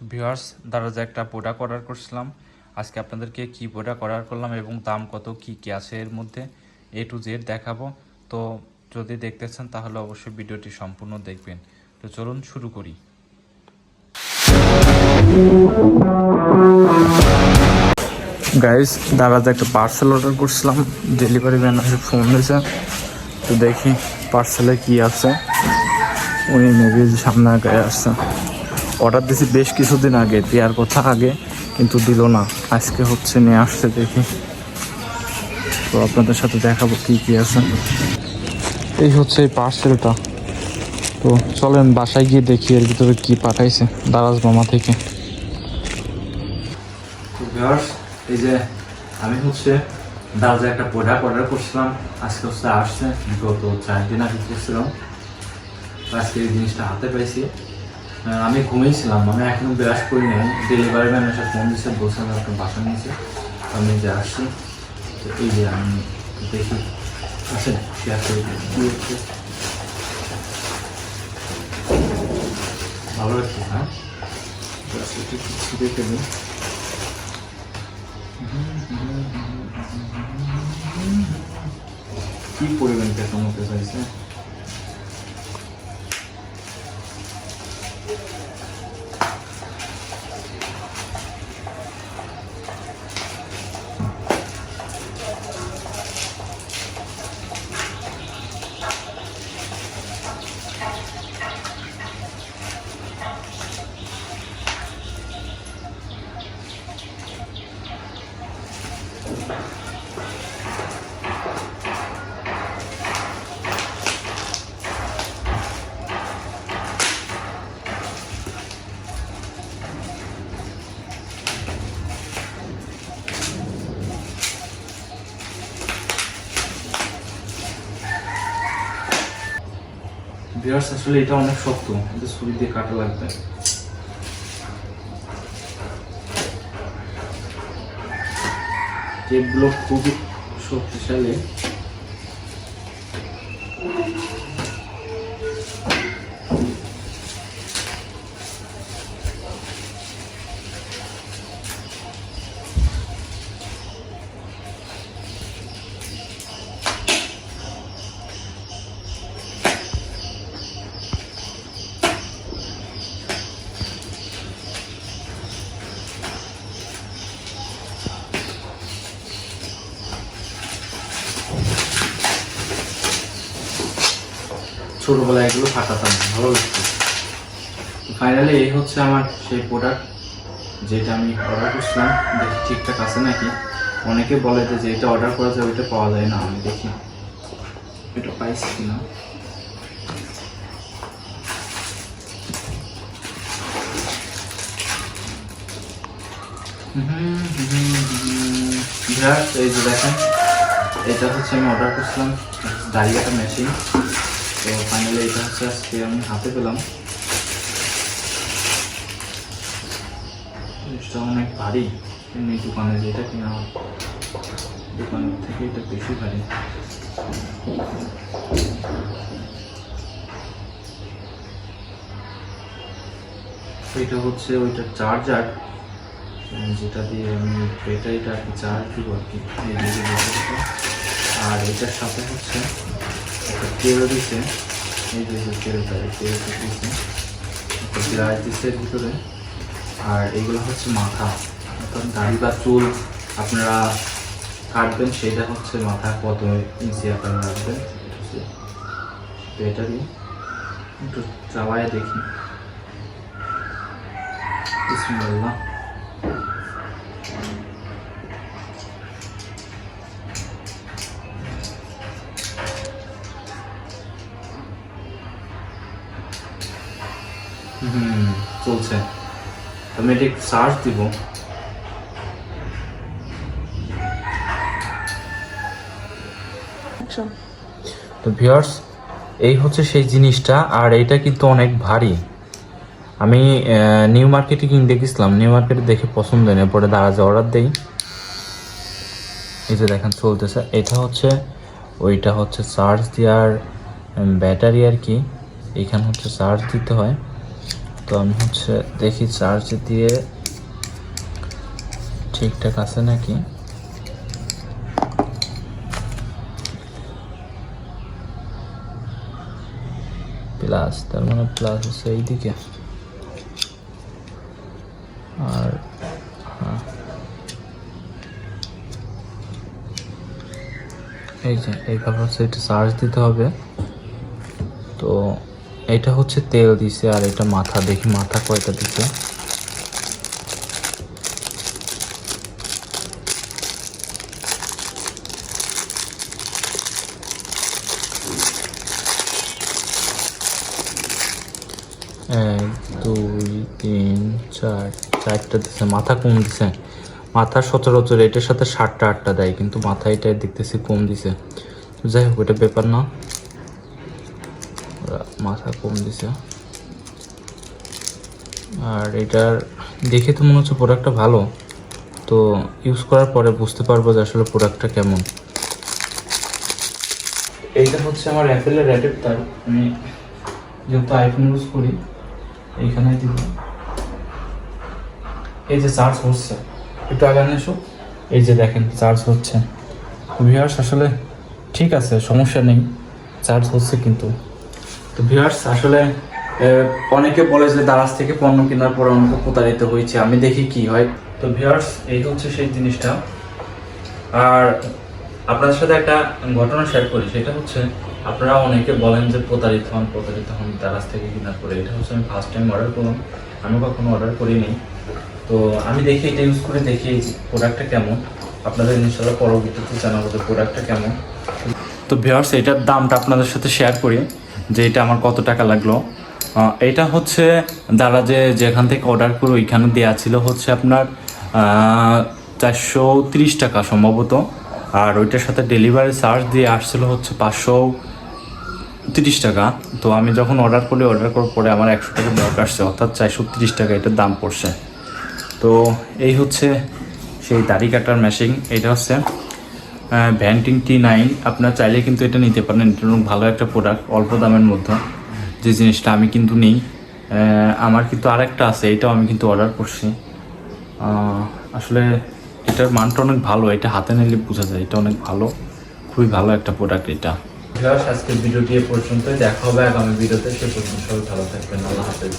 তো ভিউয়ার্স, দারাজ একটা product order করছিলাম। আজকে আপনাদেরকে কি প্রোডাক্ট অর্ডার করলাম এবং দাম কত, কি কি আছে এর মধ্যে এ টু জেড দেখাবো। তো যদি দেখতে চান, তাহলে অবশ্যই ভিডিওটি সম্পূর্ণ দেখবেন। তো চলুন শুরু করি। গাইস দারাজ একটা পার্সেল অর্ডার করছিলাম। ডেলিভারি ম্যান এসে ফোন দিয়েছে। তো দেখি পার্সেলে কি আছে। উনি মেবি সামনে আগে আসছে। অর্ডার দিয়েছি বেশ কিছুদিন আগে, দেওয়ার কথা আগে, কিন্তু দিল না। আজকে হচ্ছে নিয়ে আসছে দেখি। তো আপনাদের সাথে দেখাবো কি কি আছে। এই হচ্ছে এই পার্সেলটা তো চলেন বাসায় গিয়ে দেখি এর ভিতরে কি পাঠাইছে দারাজ মামা থেকে। এই যে আমি হচ্ছে দারাজে একটা প্রোডাক্ট অর্ডার করছিলাম। আজকে হচ্ছে আসছে গত চার দিন আগে করছিলাম। আজকে এই জিনিসটা হাতে পাইছি। আমি ঘুমিয়েছিলাম আমি এখনও বিরাজ করি নাই। ডেলিভারি ম্যান এসে ফোন দিচ্ছে বলছে আমি একটা বাসা নিয়েছে, আমি যে আসছি, তো এই যে আমি দেখি আছে শেয়ার হচ্ছে? ভালো লাগছে হ্যাঁ? কিছু দেখে দিই কি পরিমাণ কেমন হতে চাইছে? Thank you. বিয়ার্স আসলে এটা অনেক শক্ত। এটা ছুরি দিয়ে কাটা লাগবে। টেপগুলো খুবই শক্তিশালী। ছোটবেলায় এগুলো ফাটাতাম ভালো লাগতো। ফাইনালি এই হচ্ছে আমার সেই প্রোডাক্ট যেটা আমি অর্ডার করছিলাম। দেখি ঠিকঠাক আছে নাকি? অনেকে বলে যে যেটা অর্ডার করা যায় ওইটা পাওয়া যায় না, আমি দেখি। এটা পাইছি কিনা? এই যে দেখেন, এটা হচ্ছে আমি অর্ডার করছিলাম। কাটা মেশিন তো ফাইনালি এটা হচ্ছে আজকে আমি হাতে পেলাম। জিনিসটা অনেক ভারী। এমনি দোকানে যেটা কিনা দোকানের থেকে এটা বেশি ভারী। এটা হচ্ছে ওইটা চার্জার যেটা দিয়ে আমি ব্যাটারিটা আর কি চার্জ দিব আর কি। আর এটার সাথে হচ্ছে কেরো দিছে এই যে কেরোটা এই কেরোটা দিছে গ্লাস দিছে ভিতরে। আর এগুলো হচ্ছে মাথা। অর্থাৎ দাড়ি বা চুল আপনারা কাটবেন, সেটা হচ্ছে মাথা কত ইঞ্চি আপনারা রাখবেন। এটা ব্যাটারি একটু চালায় দেখি। বিসমিল্লাহ। হুম চলছে। আমি এটা একটু সার্চ দিব তো ভিউয়ার্স এই হচ্ছে সেই জিনিসটা আর এটা কিন্তু অনেক ভারী। আমি নিউ মার্কেটে কিনতে দেখেছিলাম নিউ মার্কেটে দেখে পছন্দ নেই পরে দারাজে অর্ডার দেই। এই যে দেখেন চলতেছে। এটা হচ্ছে ওইটা হচ্ছে চার্জ দেওয়ার ব্যাটারি আর কি। এখানে হচ্ছে চার্জ দিতে হয়। তো আমি হচ্ছে দেখি চার্জ দিয়ে ঠিকঠাক আছে নাকি? প্লাস তার মানে প্লাস হচ্ছে এইদিকে। আর হ্যাঁ। এই যে এইভাবে হচ্ছে এটা চার্জ দিতে হবে। তো এটা হচ্ছে তেল দিছে আর এটা মাথা, দেখি মাথা কয়টা দিছে। এক, দুই, তিন, চার, চারটা দিছে। মাথা কম দিছে? মাথা সচরাচর এটার সাথে সাতটা, আটটা দেয়, কিন্তু মাথা এটা দেখতেছি কম দিছে। যাই হোক, এটা ব্যাপার না। মাথা কম দিছে আর এটার দেখে তো মনে হচ্ছে প্রোডাক্টটা ভালো। তো ইউজ করার পরে বুঝতে পারব যে আসলে প্রোডাক্টটা কেমন। এইটা হচ্ছে আমার অ্যাপেলের অ্যাডাপ্টার আমি যেহেতু আইফোন ইউজ করি এইখানে দিব। এই যে চার্জ হচ্ছে, একটু আগে এসো। এই যে দেখেন চার্জ হচ্ছে। ভিউয়ার্স আসলে ঠিক আছে, সমস্যা নেই। চার্জ হচ্ছে কিন্তু। তো ভিউয়ার্স আসলে অনেকে বলে যে দারাজ থেকে পণ্য কেনার পর অনেক প্রতারিত হয়েছে। আমি দেখি কি হয়। তো ভিউয়ার্স এই হচ্ছে সেই জিনিসটা। আর আপনাদের সাথে একটা ঘটনা শেয়ার করি। সেটা হচ্ছে আপনারা অনেকে বলেন যে প্রতারিত হন প্রতারিত হন দারাজ থেকে কেনার পরে। এটা হচ্ছে আমি ফার্স্ট টাইম অর্ডার করলাম। আমি কখনো অর্ডার করিনি। তো আমি দেখি এটা ইউজ করে দেখি প্রোডাক্টটা কেমন। আপনাদের ইনশাল্লাহ পরবর্তীতে জানাব যে প্রোডাক্টটা কেমন। তো ভিউয়ার্স এটার দামটা আপনাদের সাথে শেয়ার করি। যে এটা আমার কত টাকা লাগল। এটা হচ্ছে দাদা যে যেখান থেকে অর্ডার করে ওইখানে দেওয়া ছিল হচ্ছে আপনার চারশো তিরিশ টাকা সম্ভবত। আর ওইটার সাথে ডেলিভারি চার্জ দিয়ে আসছিল হচ্ছে পাঁচশো তিরিশ টাকা। তো আমি যখন অর্ডার করি অর্ডার করার পরে আমার একশো টাকা ব্যাক আসছে, অর্থাৎ চারশো তিরিশ টাকা এটার দাম পড়ছে। তো এই হচ্ছে সেই দাড়ি কাটার মেশিন এটা হচ্ছে ভ্যান্টিং টি নাইন আপনার চাইলে কিন্তু এটা নিতে পারেন। এটা ভালো একটা প্রোডাক্ট অল্প দামের মধ্যে। যে জিনিসটা আমি কিন্তু নেই। আমার কিন্তু আরেকটা আছে, এটাও আমি কিন্তু অর্ডার করছি। আসলে এটার মানটা অনেক ভালো, এটা হাতে নিলে বোঝা যায়, এটা অনেক ভালো। খুবই ভালো একটা প্রোডাক্ট এটা। আজকের ভিডিওটি এ পর্যন্ত দেখা হবে আগামী ভিডিওতে সে পর্যন্ত সবাই ভালো থাকবেন। আল্লাহ হাফেজ।